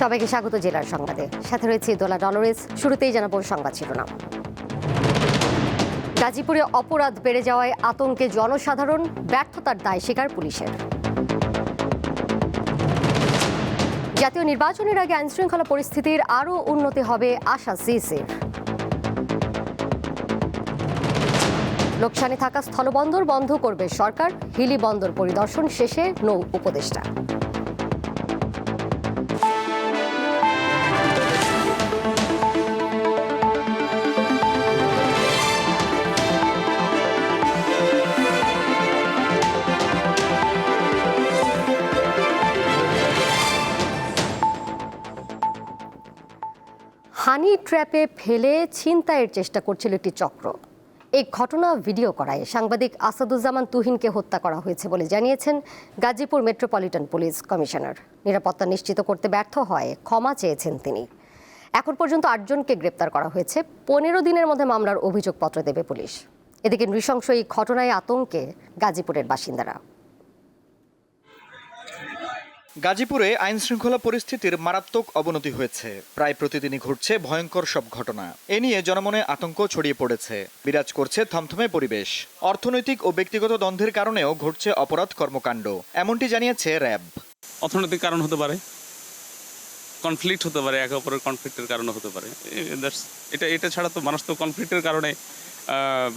সবাইকে স্বাগত জেলার সংবাদে। সাথে রয়েছে দোলা ডলরেস শুরুতেই জানাব সংবাদ শিরোনাম। গাজীপুরে অপরাধ বেড়ে যাওয়ায় আতঙ্কে জনসাধারণ, ব্যর্থতার দায় স্বীকার পুলিশের। জাতীয় নির্বাচনের আগে আইনশৃঙ্খলা পরিস্থিতির আরও উন্নতি হবে আশা সিসির। লোকসানে থাকা স্থলবন্দর বন্ধ করবে সরকার, হিলি বন্দর পরিদর্শন শেষে নৌ উপদেষ্টা। হানি ট্র্যাপে ফেলে ছিনতাইয়ের চেষ্টা করছিল একটি চক্র। এই ঘটনা ভিডিও করায় সাংবাদিক আসাদুজ্জামান তুহিনকে হত্যা করা হয়েছে বলে জানিয়েছেন গাজীপুর মেট্রোপলিটন পুলিশ কমিশনার। নিরাপত্তা নিশ্চিত করতে ব্যর্থ হয় ক্ষমা চেয়েছেন তিনি। এখন পর্যন্ত আটজনকে গ্রেপ্তার করা হয়েছে। পনেরো দিনের মধ্যে মামলার অভিযোগপত্র দেবে পুলিশ। এদিকে নৃশংস এই ঘটনায় আতঙ্কে গাজীপুরের বাসিন্দারা। গাজীপুরে আইন শৃঙ্খলা পরিস্থিতির মারাত্মক অবনতি হয়েছে। প্রায় প্রতিদিনই ঘটছে ভয়ঙ্কর সব ঘটনা। এ নিয়ে জনমনে আতঙ্ক ছড়িয়ে পড়েছে। বিরাজ করছে থমথমে পরিবেশ। অর্থনৈতিক ও ব্যক্তিগত দ্বন্দ্বের কারণেও ঘটছে অপরাধ কর্মকাণ্ড। এমনটি জানিয়েছে র্যাব। অর্থনৈতিক কারণ হতে পারে। কনফ্লিক্ট হতে পারে একে অপরের কনফ্লিক্টের কারণে হতে পারে। এটা এটা ছাড়া তো মানুষ তো কনফ্লিক্টের কারণে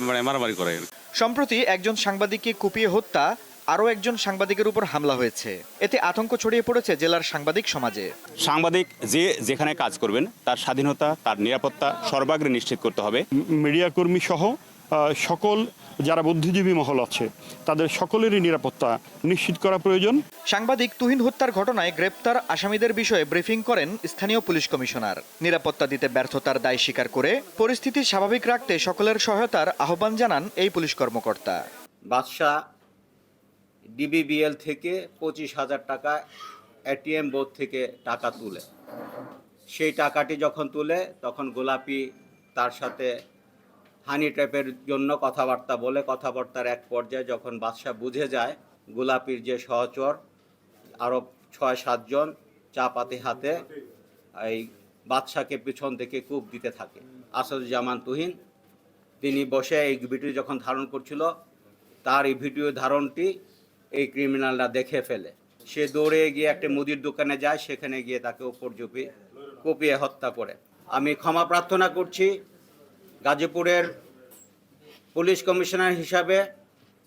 মানে মারামারি করে সম্প্রতি একজন সাংবাদিককে কুপিয়ে হত্যা আরও একজন সাংবাদিকের উপর হামলা হয়েছে। এতে আতঙ্ক ছড়িয়ে পড়েছে জেলার সাংবাদিক সমাজে। সাংবাদিক যে যেখানে কাজ করবেন তার স্বাধীনতা তার নিরাপত্তা সর্বাগ্রে নিশ্চিত করতে হবে। মিডিয়া কর্মী সহ সকল যারা বুদ্ধিজীবী মহল আছে তাদের সকলেরই নিরাপত্তা নিশ্চিত করা প্রয়োজন। সাংবাদিক তুহিন হত্যার ঘটনায় গ্রেপ্তার আসামিদের বিষয়ে ব্রিফিং করেন স্থানীয় পুলিশ কমিশনার। নিরাপত্তা দিতে ব্যর্থতার দায় স্বীকার করে পরিস্থিতি স্বাভাবিক রাখতে সকলের সহায়তার আহ্বান জানান এই পুলিশ কর্মকর্তা। বাদশাহ ডিবিবিএল থেকে পঁচিশ হাজার টাকা এটিএম বোর্ড থেকে টাকা তুলে। সেই টাকাটি যখন তুলে, তখন গোলাপি তার সাথে হানি ট্র্যাপের জন্য কথাবার্তা বলে। কথাবার্তার এক পর্যায়ে যখন বাদশাহ বুঝে যায়, গোলাপির যে সহচর আরও ছয় সাতজন চা পাতি হাতে এই বাদশাকে পিছন থেকে কূপ দিতে থাকে। আসাদুজ্জামান তুহিন, তিনি বসে এই ভিডিও যখন ধারণ করছিল, তার এই ভিডিও ধারণটি এই ক্রিমিনালরা দেখে ফেলে। সে দৌড়ে গিয়ে একটা মুদির দোকানে যায়, সেখানে গিয়ে তাকে ওপর জুপি কুপিয়ে হত্যা করে। আমি ক্ষমা প্রার্থনা করছি। গাজীপুরের পুলিশ কমিশনার হিসাবে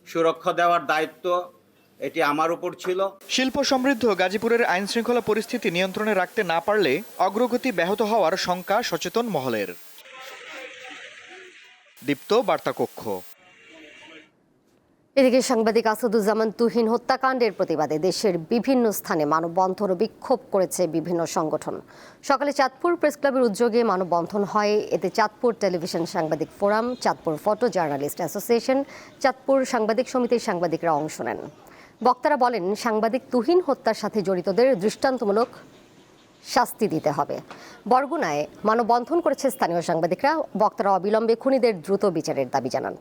সুরক্ষা দেওয়ার দায়িত্ব এটি আমার উপর ছিল। শিল্প সমৃদ্ধ গাজীপুরের আইন শৃঙ্খলা পরিস্থিতি নিয়ন্ত্রণে রাখতে না পারলে অগ্রগতি ব্যাহত হওয়ার শঙ্কা সচেতন মহলের। দীপ্ত বার্তা কক্ষ এদিকে সাংবাদিক আসাদুজ্জামান তুহিন হত্যাকাণ্ডের প্রতিবাদে দেশের বিভিন্ন স্থানে মানববন্ধন ও বিক্ষোভ করেছে বিভিন্ন সংগঠন। সকালে চাঁদপুর প্রেস ক্লাবের উদ্যোগে মানববন্ধন হয়। এতে চাঁদপুর টেলিভিশন সাংবাদিক forum, Chandpur photo journalist association, Chandpur সাংবাদিক সমিতির সাংবাদিকরা অংশ নেন। বক্তারা বলেন, সাংবাদিক তুহিন হত্যার সাথে জড়িতদের দৃষ্টান্তমূলক শাস্তি দিতে হবে। বরগুনায় মানববন্ধন করেছে স্থানীয় সাংবাদিকরা। বক্তারা অবিলম্বে খুনিদের দ্রুত বিচারের দাবি জানান।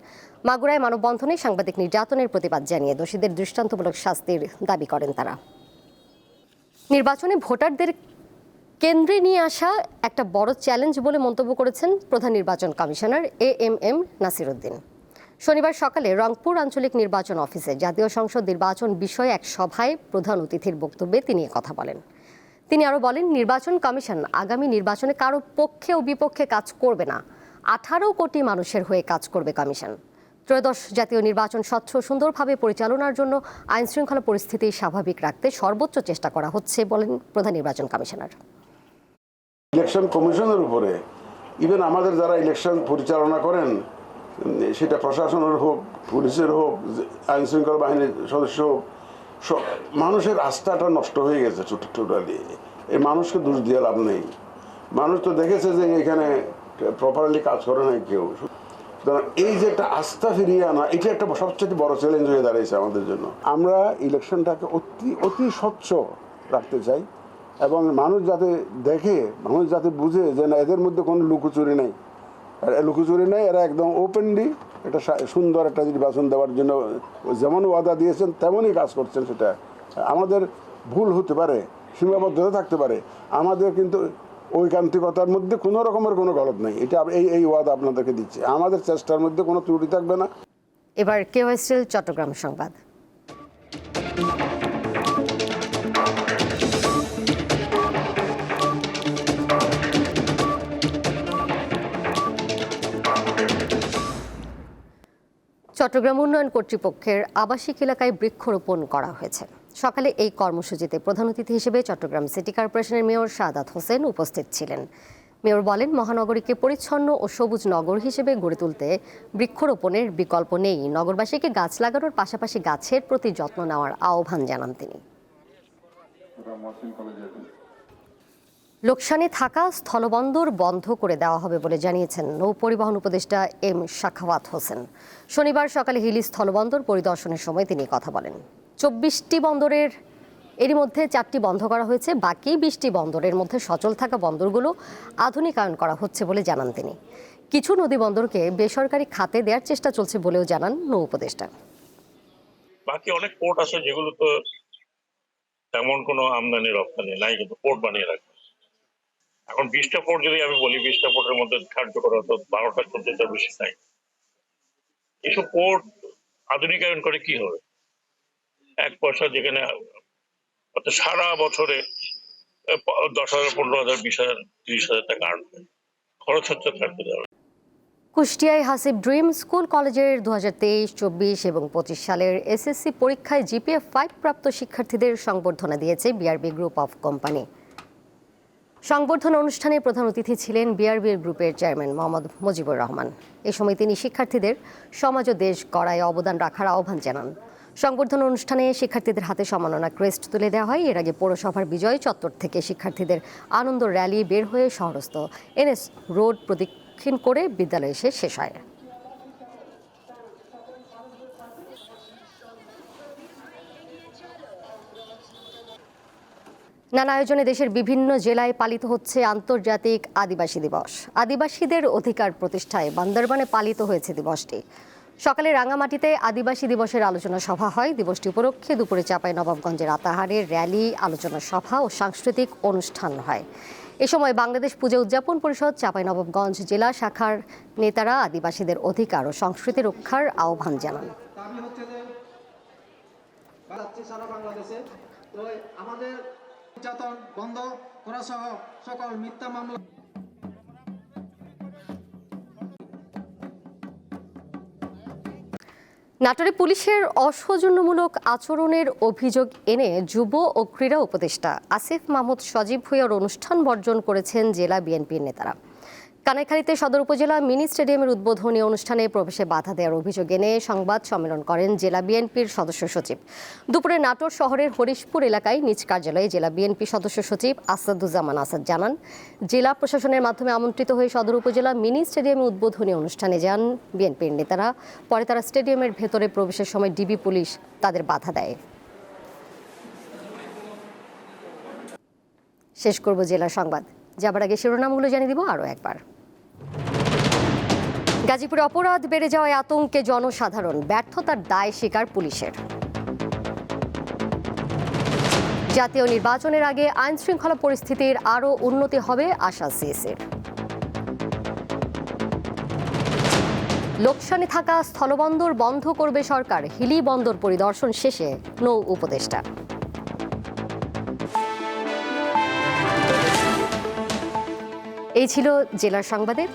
মাগুরায় মানববন্ধনে সাংবাদিক নির্যাতনের প্রতিবাদ জানিয়ে দোষীদের দৃষ্টান্তমূলক শাস্তির দাবি করেন তারা। নির্বাচনে ভোটারদের কেন্দ্রে নিয়ে আসা একটা বড় চ্যালেঞ্জ বলে মন্তব্য করেছেন প্রধান নির্বাচন commissioner A M M Nasiruddin. শনিবার সকালে রংপুর আঞ্চলিক নির্বাচন অফিসে জাতীয় সংসদ নির্বাচন বিষয়ে এক সভায় প্রধান অতিথির বক্তব্যে তিনি কথা বলেন। তিনি আরও বলেন, নির্বাচন কমিশন আগামী নির্বাচনে কারও পক্ষে ও বিপক্ষে কাজ করবে না। আঠারো কোটি মানুষের হয়ে কাজ করবে কমিশন। ত্রয়োদশ জাতীয় নির্বাচন স্বচ্ছ সুন্দরভাবে পরিচালনার জন্য আইন শৃঙ্খলা পরিস্থিতি স্বাভাবিক রাখতে সর্বোচ্চ চেষ্টা করা হচ্ছে বলেন প্রধান নির্বাচন কমিশনার। ইলেকশন কমিশনের উপরে ইভেন আমাদের যারা ইলেকশন পরিচালনা করেন, সেটা প্রশাসনের হোক, পুলিশের হোক আইন শৃঙ্খলা বাহিনীর সদস্য হোক মানুষের আস্থাটা নষ্ট হয়ে গেছে টোটালি। এই মানুষকে দোষ দিয়ে লাভ নেই। মানুষ তো দেখেছে যে এখানে প্রপারলি কাজ করে নাই কেউ। এই যে একটা আস্থা ফিরিয়ে আনা, এটা একটা সবচেয়ে বড় চ্যালেঞ্জ হয়ে দাঁড়িয়েছে আমাদের জন্য। আমরা ইলেকশনটাকে অতি অতি স্বচ্ছ রাখতে চাই এবং মানুষ যাতে দেখে, মানুষ যাতে বুঝে যে না, এদের মধ্যে কোনো লুকোচুরি নেই। লুকোচুরি নেই, এরা একদম ওপেনলি একটা সুন্দর একটা নির্বাচন দেওয়ার জন্য যেমন ওয়াদা দিয়েছেন, তেমনই কাজ করছেন সেটা। আমাদের ভুল হতে পারে, সীমাবদ্ধতা থাকতে পারে। আমাদের কিন্তু ঐকান্তিকতার মধ্যে কোনো রকমের কোনো গলত নেই। এটা এই এই ওয়াদা আপনাদেরকে দিচ্ছে। আমাদের চেষ্টার মধ্যে কোনো ত্রুটি থাকবে না। এবার কেওয়াইসিল চট্টগ্রাম সংবাদ। চট্টগ্রাম উন্নয়ন কর্তৃপক্ষের আবাসিক এলাকায় বৃক্ষরোপণ করা হয়েছে। সকালে এই কর্মসূচিতে প্রধান অতিথি হিসেবে চট্টগ্রাম সিটি কর্পোরেশনের মেয়র সাদাত হোসেন উপস্থিত ছিলেন। মেয়র বলেন, মহানগরীকে পরিচ্ছন্ন ও সবুজ নগর হিসেবে গড়ে তুলতে বৃক্ষরোপণের বিকল্প নেই। নগরবাসীকে গাছ লাগানোর পাশাপাশি গাছের প্রতি যত্ন নেওয়ার আহ্বান জানান তিনি। লোকসানে থাকা স্থলবন্দর বন্ধ করে দেওয়া হবে বলে জানিয়েছেন নৌ পরিবহন উপদেষ্টা এম শাখাওয়াত হোসেন। শনিবার সকালে হিলি স্থলবন্দর পরিদর্শনের সময় তিনি কথা বলেন। চব্বিশটি বন্দরের, এরই মধ্যে চারটি বন্ধ করা হয়েছে, বাকি বিশটি বন্দরের মধ্যে সচল থাকা বন্দরগুলো আধুনিকায়ন করা হচ্ছে বলে জানান তিনি। কিছু নদী বন্দরকে বেসরকারি খাতে দেওয়ার চেষ্টা চলছে বলেও জানান নৌ উপদেষ্টা। বাকি অনেক পোর্ট আছে যেগুলো তো তেমন কোনো আমদানি রপ্তানি নাই, কিন্তু পোর্ট বানিয়ে রাখবে। এখন বিশটা পোর্ট যদি আমি বলি, বিশটা পোর্টের মধ্যে কার্যকর হতো, বারোটা, চোদ্দটা বেশি নাই। এসব পোর্ট আধুনিকায়ন করে কি হবে? এক পয়সা যেখানে সারা বছরে দশ হাজার, পনেরো হাজার, বিশ হাজার, তিরিশ হাজার টাকা আটবে খরচ হচ্ছে থাকতে যাবে কুষ্টিয়ায় হাসিব ড্রিম স্কুল কলেজের দু হাজার তেইশ, চব্বিশ এবং পঁচিশ সালের এসএসসি পরীক্ষায় জিপিএফ ফাইভ প্রাপ্ত শিক্ষার্থীদের সংবর্ধনা দিয়েছে বিআরবি গ্রুপ অফ কোম্পানি। সংবর্ধনা অনুষ্ঠানে প্রধান অতিথি ছিলেন বিআরবির গ্রুপের চেয়ারম্যান মোহাম্মদ মুজিবুর রহমান। এ সময় তিনি শিক্ষার্থীদের সমাজ ও দেশ গড়ায় অবদান রাখার আহ্বান জানান। সংবর্ধনা অনুষ্ঠানে শিক্ষার্থীদের হাতে সম্মাননা ক্রেস্ট তুলে দেওয়া হয়। এর আগে পৌরসভার বিজয় চত্বর থেকে শিক্ষার্থীদের আনন্দ র্যালি বের হয়ে শহরস্থ এনএস রোড প্রদক্ষিণ করে বিদ্যালয়ে এসে শেষ হয়। নানা আয়োজনে দেশের বিভিন্ন জেলায় পালিত হচ্ছে আন্তর্জাতিক আদিবাসী দিবস। আদিবাসীদের অধিকার প্রতিষ্ঠায় বান্দরবানে পালিত হয়েছে দিবসটি। সকালে রাঙামাটিতে আদিবাসী দিবসের আলোচনা সভা হয়। দিবসটি উপলক্ষে দুপুরে চাপাই নবাবগঞ্জের আতাহারে র্যালি, আলোচনা সভা ও সাংস্কৃতিক অনুষ্ঠান হয়। এ সময় বাংলাদেশ পূজা উদযাপন পরিষদ, চাপাই নবাবগঞ্জ জেলা শাখার নেতারা আদিবাসীদের অধিকার ও সংস্কৃতি রক্ষার আহ্বান জানান। আমাদের নির্যাতন, বন্ধ করা সহ সকল মিথ্যা মামলা নাটোরে পুলিশের অসৌজন্যমূলক আচরণের অভিযোগ এনে যুব ও ক্রীড়া উপদেষ্টা আসিফ মাহমুদ সজীব হইয়ার অনুষ্ঠান বর্জন করেছেন জেলা বিএনপির নেতারা। কানাইখালীতে সদর উপজেলা মিনি স্টেডিয়ামের উদ্বোধনী অনুষ্ঠানে প্রবেশে বাধা দেওয়ার অভিযোগ এনে সংবাদ সম্মেলন করেন জেলা বিএনপির সদস্য সচিব। দুপুরে নাটোর শহরের হরিশপুর এলাকায় নিজ কার্যালয়ে জেলা বিএনপি সদস্য সচিব আসাদুজ্জামান আসাদ জানান, জেলা প্রশাসনের মাধ্যমে আমন্ত্রিত হয়ে সদর উপজেলা মিনি স্টেডিয়ামে উদ্বোধনী অনুষ্ঠানে যান বিএনপির নেতারা। পরে তারা স্টেডিয়ামের ভেতরে প্রবেশের সময় ডিবি পুলিশ তাদের বাধা দেয়। শেষ করব জেলা সংবাদ। যাবার আগে শিরোনামগুলো জানিয়ে দিব আরও একবার। গাজীপুরে অপরাধ বেড়ে যাওয়ায় আতঙ্কে জনসাধারণ, ব্যর্থতার দায় স্বীকার পুলিশের। জাতীয় নির্বাচনের আগে আইন শৃঙ্খলা পরিস্থিতির আরও উন্নতি হবে আশা সিএসির। লোকসানে থাকা স্থলবন্দর বন্ধ করবে সরকার, হিলি বন্দর পরিদর্শন শেষে নৌ উপদেষ্টা। এই ছিল জেলার সংবাদের